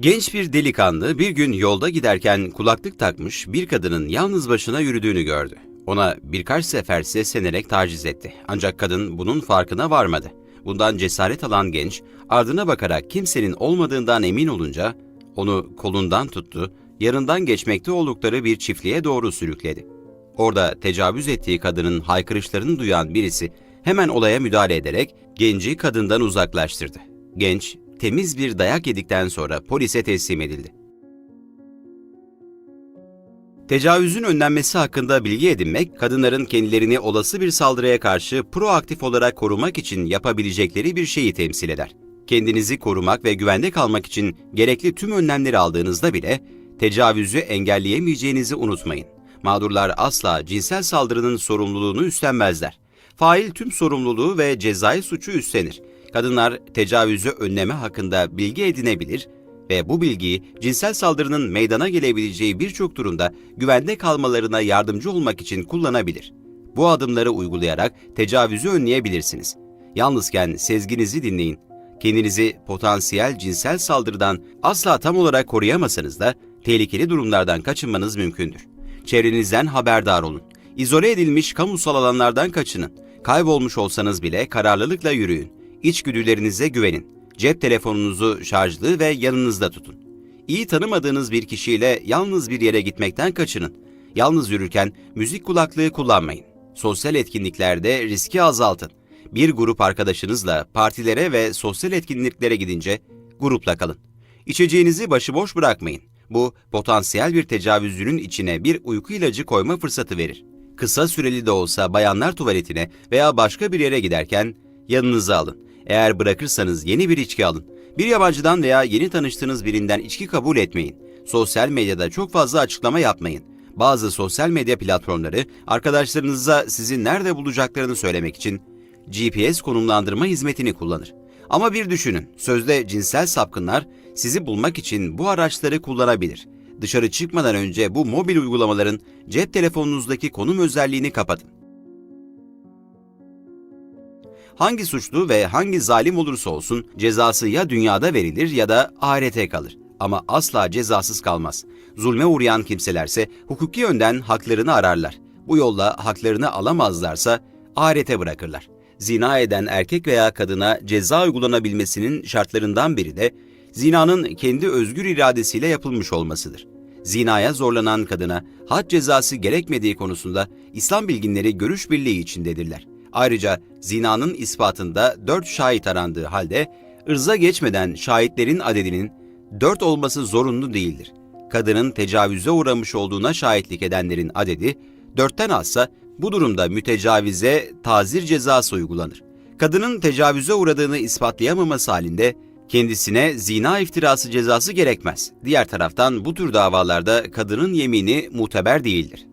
Genç bir delikanlı bir gün yolda giderken kulaklık takmış bir kadının yalnız başına yürüdüğünü gördü. Ona birkaç sefer seslenerek taciz etti. Ancak kadın bunun farkına varmadı. Bundan cesaret alan genç ardına bakarak kimsenin olmadığından emin olunca onu kolundan tuttu, yanından geçmekte oldukları bir çiftliğe doğru sürükledi. Orada tecavüz ettiği kadının haykırışlarını duyan birisi hemen olaya müdahale ederek genci kadından uzaklaştırdı. Genç temiz bir dayak yedikten sonra polise teslim edildi. Tecavüzün önlenmesi hakkında bilgi edinmek, kadınların kendilerini olası bir saldırıya karşı proaktif olarak korumak için yapabilecekleri bir şeyi temsil eder. Kendinizi korumak ve güvende kalmak için gerekli tüm önlemleri aldığınızda bile tecavüzü engelleyemeyeceğinizi unutmayın. Mağdurlar asla cinsel saldırının sorumluluğunu üstlenmezler. Fail tüm sorumluluğu ve cezai suçu üstlenir. Kadınlar tecavüzü önleme hakkında bilgi edinebilir ve bu bilgiyi cinsel saldırının meydana gelebileceği birçok durumda güvende kalmalarına yardımcı olmak için kullanabilir. Bu adımları uygulayarak tecavüzü önleyebilirsiniz. Yalnızken sezginizi dinleyin. Kendinizi potansiyel cinsel saldırıdan asla tam olarak koruyamasanız da tehlikeli durumlardan kaçınmanız mümkündür. Çevrenizden haberdar olun. İzole edilmiş kamusal alanlardan kaçının. Kaybolmuş olsanız bile kararlılıkla yürüyün. İçgüdülerinize güvenin. Cep telefonunuzu şarjlı ve yanınızda tutun. İyi tanımadığınız bir kişiyle yalnız bir yere gitmekten kaçının. Yalnız yürürken müzik kulaklığı kullanmayın. Sosyal etkinliklerde riski azaltın. Bir grup arkadaşınızla partilere ve sosyal etkinliklere gidince grupla kalın. İçeceğinizi başıboş bırakmayın. Bu potansiyel bir tecavüzcünün içine bir uyku ilacı koyma fırsatı verir. Kısa süreli de olsa bayanlar tuvaletine veya başka bir yere giderken yanınıza alın. Eğer bırakırsanız yeni bir içki alın. Bir yabancıdan veya yeni tanıştığınız birinden içki kabul etmeyin. Sosyal medyada çok fazla açıklama yapmayın. Bazı sosyal medya platformları arkadaşlarınıza sizi nerede bulacaklarını söylemek için GPS konumlandırma hizmetini kullanır. Ama bir düşünün, sözde cinsel sapkınlar sizi bulmak için bu araçları kullanabilir. Dışarı çıkmadan önce bu mobil uygulamaların cep telefonunuzdaki konum özelliğini kapatın. Hangi suçlu ve hangi zalim olursa olsun cezası ya dünyada verilir ya da ahirete kalır. Ama asla cezasız kalmaz. Zulme uğrayan kimselerse hukuki yönden haklarını ararlar. Bu yolla haklarını alamazlarsa ahirete bırakırlar. Zina eden erkek veya kadına ceza uygulanabilmesinin şartlarından biri de zinanın kendi özgür iradesiyle yapılmış olmasıdır. Zinaya zorlanan kadına had cezası gerekmediği konusunda İslam bilginleri görüş birliği içindedirler. Ayrıca zinanın ispatında dört şahit arandığı halde ırza geçmeden şahitlerin adedinin dört olması zorunlu değildir. Kadının tecavüze uğramış olduğuna şahitlik edenlerin adedi dörtten azsa bu durumda mütecavize tazir cezası uygulanır. Kadının tecavüze uğradığını ispatlayamaması halinde kendisine zina iftirası cezası gerekmez. Diğer taraftan bu tür davalarda kadının yemini muteber değildir.